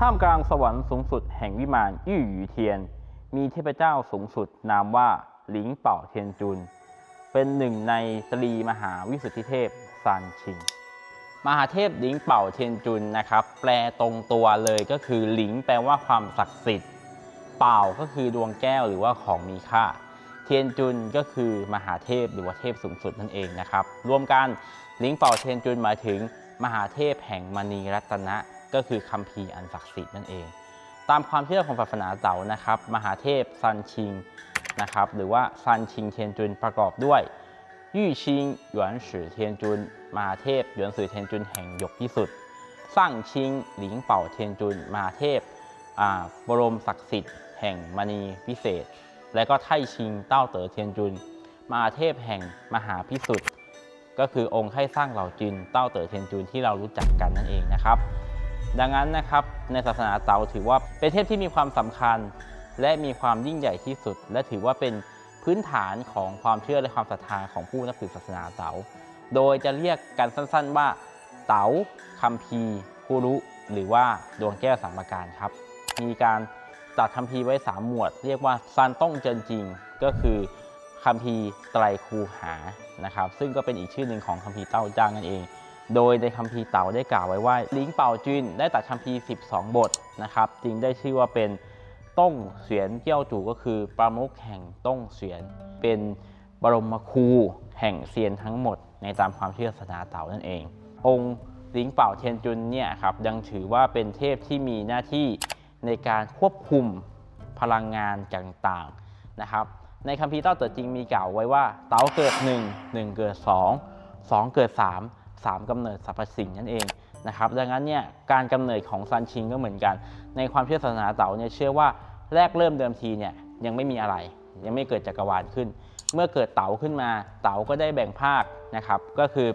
ท่ามกลางสวรรค์สูงสุดแห่งวิมานอี้หยูเทียน มีเทพเจ้าสูงสุดนามว่าหลิงเป่าเทียนจุน เป็นหนึ่งในตรีมหาวิสุทธิเทพซานชิง มหาเทพหลิงเป่าเทียนจุนนะครับ แปลตรงตัวเลยก็คือหลิงแปลว่าความศักดิ์สิทธิ์ เป่าก็คือดวงแก้วหรือว่าของมีค่า เทียนจุนก็คือมหาเทพหรือว่าเทพสูงสุดนั่นเองนะครับ รวมกันหลิงเป่าเทียนจุนหมายถึง มหาเทพแห่งมณีรัตนะ ก็คือคัมภีร์อันศักดิ์สิทธิ์นั่นเอง ตามความเชื่อของศาสนาเต๋านะครับ มหาเทพซันชิงนะครับหรือว่าซันชิงเทียนจุนประกอบด้วยยี่ชิงหยวนสือเทียนจุน มหาเทพหยวนสือเทียนจุนแห่งหยกที่สุดสร้างชิงหลิงเป่าเทียนจุน มหาเทพบรมศักดิ์สิทธิ์แห่งมณีพิเศษ และก็ไท่ชิงเต้าเต๋อเทียนจุน มหาเทพแห่งมหาพิสุทธิ์ก็คือองค์ให้สร้างเหล่าจินเต้าเต๋อเทียนจุนที่เรารู้จักกันนั่นเองนะครับ ดังนั้นนะครับในศาสนาเต๋าถือว่าเป็นเทพที่มีความสำคัญ และมีความยิ่งใหญ่ที่สุด และถือว่าเป็นพื้นฐานของความเชื่อและความศรัทธาของผู้นับถือศาสนาเต๋าโดยจะเรียกกันสั้น ๆ ว่า เต๋าคัมภีร์คุรุหรือว่าดวงแก้วสามประการครับ มีการจัดคัมภีร์ไว้ 3 หมวด เรียกว่าซานต้องเจินจริง ก็คือคัมภีร์ไตรคูหานะครับ ซึ่งก็เป็นอีกชื่อหนึ่งของคัมภีร์เต้าจ้างนั่นเอง โดยในคัมภีร์เต่าได้กล่าวไว้ว่าลิงเป่าจุนได้ตัดคัมภีร์ 12 บทนะครับจึงได้ชื่อว่าเป็นต้งเสียนเกี้ยวจู่ก็คือประมุขแห่งต้งเสียน เป็นบรมครูแห่งเซียนทั้งหมด ในตามความเชื่อศาสนาเต่านั่นเอง องค์ลิงเป่าเทียนจุนเนี่ยครับยังถือว่าเป็นเทพที่มีหน้าที่ในการควบคุมพลังงานต่างๆนะครับในคัมภีร์เต้าเต๋อจริงมีกล่าวไว้ว่าเต๋าเกิด 1 1 เกิด 2 2 เกิด 3 3กำเนิดสรรพสิ่งนั่นเองนะครับดังนั้นเนี่ยการกำเนิดของซันชิงก็เหมือนกัน ในความเชื่อศาสนาเต๋าเนี่ยเชื่อว่าแรกเริ่มเดิมทีเนี่ยยังไม่มีอะไร ยังไม่เกิดจักรวาลขึ้น เมื่อเกิดเต๋าขึ้นมาเต๋าก็ได้แบ่งภาคนะครับก็คือ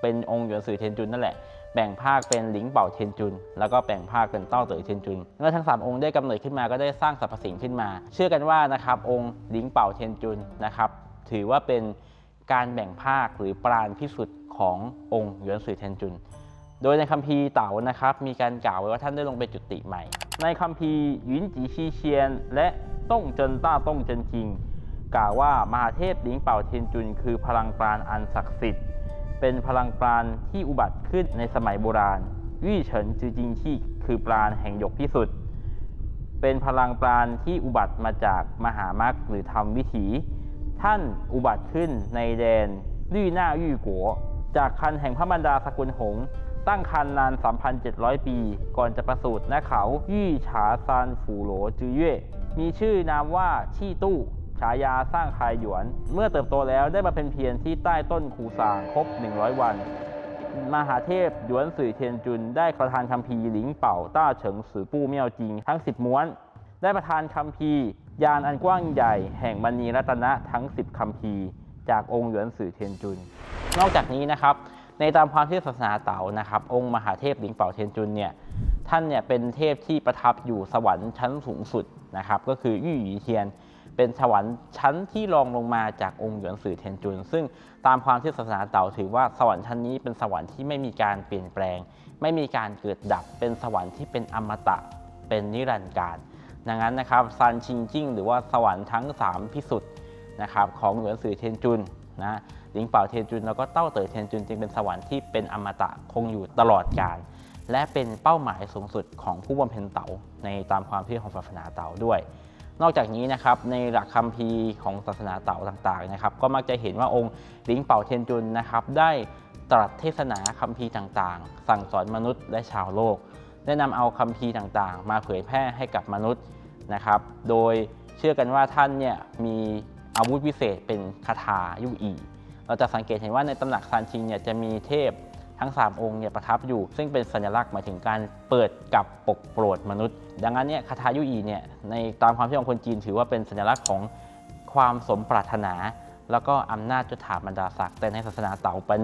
เป็นองค์หยวนสื่อเทียนจุนนั่นแหละแบ่งภาคเป็นหลิงเป่าเทียนจุน แล้วก็แบ่งภาคเป็นเต้าเต๋อเทียนจุน เมื่อทั้งสามองค์ได้กำเนิดขึ้นมาก็ได้สร้างสรรพสิ่งขึ้นมา เชื่อกันว่านะครับองค์หลิงเป่าเทียนจุนนะครับถือว่าเป็นการแบ่งภาคหรือปราณพิสุทธิ์ ขององค์หยวนสื่อเทียนจุน โดยในคัมภีร์เต๋านะครับ มีการกล่าวไว้ว่าท่านได้ลงไปจุติใหม่ ในคัมภีร์หยินจีชีเชียน และต้งเจินต้าต้งเจินจิง กล่าวว่ามหาเทพหลิงเป่าเทียนจุน คือพลังปราณอันศักดิ์สิทธิ์ เป็นพลังปราณที่อุบัติขึ้นในสมัยโบราณวี่เฉินจือจิงชี่คือปราณแห่งหยกที่สุด เป็นพลังปราณที่อุบัติมาจากมหามรรคหรือธรรมวิถี ท่านอุบัติขึ้นในแดนลี่หน้ายี่กัว จากคันแห่งพระมารดาสกุลหง ตั้งคันนาน 3,700 ปี ก่อนจะประสูติณเขายี่ฉาซานฝูโหลจือเย่มีชื่อนามว่าชี่ตู้ฉายาสร้างคายหยวน เมื่อเติบโตแล้วได้มาเป็นเพียรที่ใต้ต้นคูซางครบ 100 วัน มหาเทพหยวนสื่อเทียนจุน ได้ประทานคัมภีหลิงเป่าต้าเฉิงสือปู้เมี่ยวจริงทั้ง 10 ม้วน ได้ประทานคัมภียานอันกว้างใหญ่ แห่งมณีรัตนะทั้ง 10คัมภีจากองค์หยวนสื่อเทียนจุน นอกจากนี้นะครับในตามความเชื่อศาสนาเต๋านะครับ องค์มหาเทพหลิงเป่าเทียนจุนเนี่ยท่านเนี่ยเป็นเทพที่ประทับอยู่สวรรค์ชั้นสูงสุดนะครับก็คือยี่หยีเทียน เป็นสวรรค์ชั้นที่รองลงมาจากองค์หยวนสื่อเทียนจุน ซึ่งตามความเชื่อศาสนาเต๋าถือว่าสวรรค์ชั้นนี้เป็นสวรรค์ที่ไม่มีการเปลี่ยนแปลง ไม่มีการเกิดดับเป็นสวรรค์ที่เป็นอมตะเป็นนิรันดร์การ ดังนั้นนะครับซันชิงจิ้งหรือว่าสวรรค์ทั้ง 3 พิสุทธิ์นะครับของหยวนสื่อเทียนจุน นะหลิงเป่าเทียนจุนแล้วก็เต้าเต๋อเทียนจุนจึงเป็นสวรรค์ที่เป็นอมตะคงอยู่ตลอดกาลและเป็นเป้าหมายสูงสุดของผู้บำเพ็ญเต๋าในตามความเชื่อของศาสนาเต๋าด้วย นอกจากนี้นะครับในหลักคัมภีร์ของศาสนาเต๋าต่างๆนะครับก็มักจะเห็นว่าองค์หลิงเป่าเทียนจุนนะครับได้ตรัสเทศนาคัมภีร์ต่างๆ สั่งสอนมนุษย์และชาวโลก ได้นำเอาคัมภีร์ต่างๆ มาเผยแพร่ให้กับมนุษย์นะครับ โดยเชื่อกันว่าท่านเนี่ยมี อาวุธพิเศษเป็นคาถายุอี เราจะสังเกตเห็นว่าในตำหนักซานชิงเนี่ยจะมีเทพทั้ง 3 องค์เนี่ยประทับอยู่ ซึ่งเป็นสัญลักษณ์หมายถึงการเปิดกับปกโปรดมนุษย์ ดังนั้นเนี่ยคาถายุอีเนี่ยในตามความเชื่อของคนจีน ถือว่าเป็นสัญลักษณ์ของความสมปรารถนา แล้วก็อำนาจจุฑาบรรดาศักดิ์แต่ในศาสนาเต๋าเป็น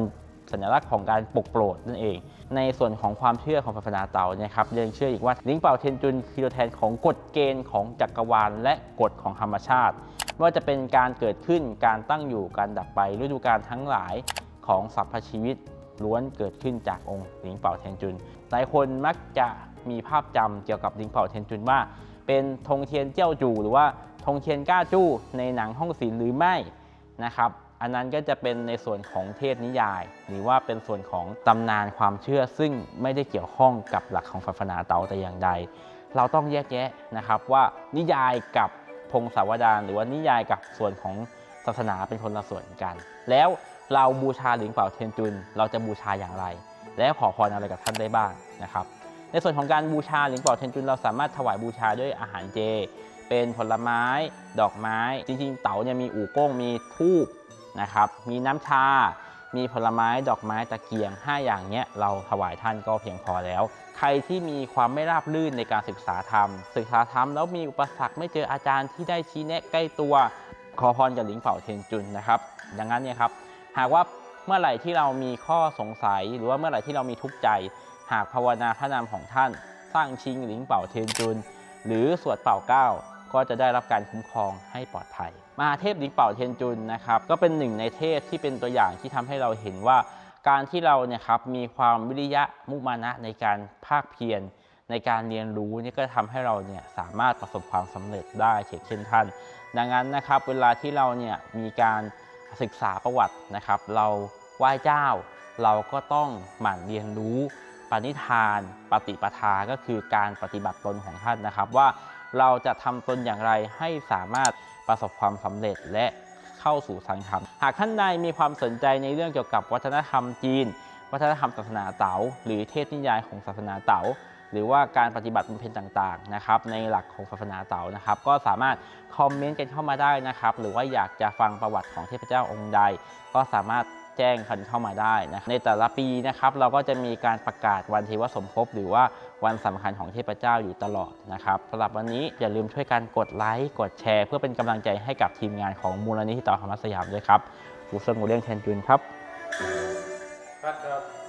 สัญลักษณ์ของการปกโปรดนั่นเอง ในส่วนของความเชื่อของศาสนาเต๋าเนี่ยครับยังเชื่ออีกว่าลิงเป่าเทนจุนคือตัวแทนของกฎเกณฑ์ของจักรวาลและกฎของธรรมชาติ ว่าจะเป็นการเกิดขึ้นการตั้งอยู่การดับไปฤดูกาลทั้งหลายของสรรพชีวิตล้วนเกิดขึ้นจากองค์หลิงเป่าเทียนจุน หลายคนมักจะมีภาพจำเกี่ยวกับลิงเป่าเทียนจุนว่า เป็นธงเทียนเจี้ยวจูหรือว่าธงเทียนก้าจู้ในหนังห้องศิลหรือไม่นะครับ อันนั้นก็จะเป็นในส่วนของเทพนิยาย หรือว่าเป็นส่วนของตำนานความเชื่อซึ่งไม่ได้เกี่ยวข้องกับหลักของศาสนาเตาแต่อย่างใด เราต้องแยกแยะนะครับว่านิยายกับ พงศาวดารหรือว่านิยายกับส่วนของศาสนาเป็นคนละส่วนกัน แล้วเราบูชาหลิงเป่าเทียนจุน เราจะบูชาอย่างไร และขอพรอะไรกับท่านได้บ้างนะครับ ในส่วนของการบูชาหลิงเป่าเทียนจุน เราสามารถถวายบูชาด้วยอาหารเจ เป็นผลไม้ ดอกไม้ จริงๆ เต๋าเนี่ยมีอู่โก้งมีทูบนะครับ มีน้ำชา มีผลไม้ดอกไม้ตะเกียง 5 อย่างเนี้ยเราถวายท่านก็เพียงพอแล้ว ใครที่มีความไม่ราบรื่นในการศึกษาธรรม ศึกษาธรรมแล้วมีอุปสรรคไม่เจออาจารย์ที่ได้ชี้แนะใกล้ตัวขอพรกับหลิงเป่าเทียนจุนนะครับดังนั้นเนี่ยครับหากว่าเมื่อไหร่ที่เรามีข้อสงสัย หรือว่าเมื่อไหร่ที่เรามีทุกข์ใจ หากภาวนาพระนามของท่าน สร้างชิงหลิงเป่าเทียนจุน หรือสวดเป่าเก้า ก็จะได้รับการคุ้มครองให้ปลอดภัย มหาเทพหลิงเป่าเทียนจุนนะครับก็เป็นหนึ่งในเทพที่เป็นตัวอย่างที่ทำให้เราเห็นว่า การที่เราเนี่ยครับมีความวิริยะมุมานะในการภาคเพียรในการเรียนรู้นี่ก็ทำให้เราเนี่ยสามารถประสบความสำเร็จได้เช่นเช่นท่าน ดังนั้นนะครับเวลาที่เราเนี่ยมีการศึกษาประวัตินะครับ เราไหว้เจ้า เราก็ต้องหมั่นเรียนรู้ปณิธาน ปฏิปทาก็คือการปฏิบัติตนของท่านนะครับ ว่า เราจะทำตนอย่างไรให้สามารถประสบความสำเร็จและเข้าสู่สังธรรมหากท่านใดมีความสนใจในเรื่องเกี่ยวกับวัฒนธรรมจีน วัฒนธรรมศาสนาเต๋าหรือเทพนิยายของศาสนาเต๋าหรือว่าการปฏิบัติบำเพ็ญต่างๆนะครับในหลักของศาสนาเต๋านะครับ ก็สามารถคอมเมนต์กันเข้ามาได้นะครับ หรือว่าอยากจะฟังประวัติของเทพเจ้าองค์ใด ก็สามารถแจ้งกันเข้ามาได้นะในแต่ละปีนะครับ เราก็จะมีการประกาศวันเทวสมภพหรือว่า วันสำคัญของเทพเจ้าอยู่ตลอดนะครับสำหรับวันนี้อย่าลืมช่วยกันกดไลค์กดแชร์ เพื่อเป็นกำลังใจให้กับทีมงานของมูลนิธิต่อธรรมสยามด้วยครับฟูเซิงโมเดลแทนจุนครับครับ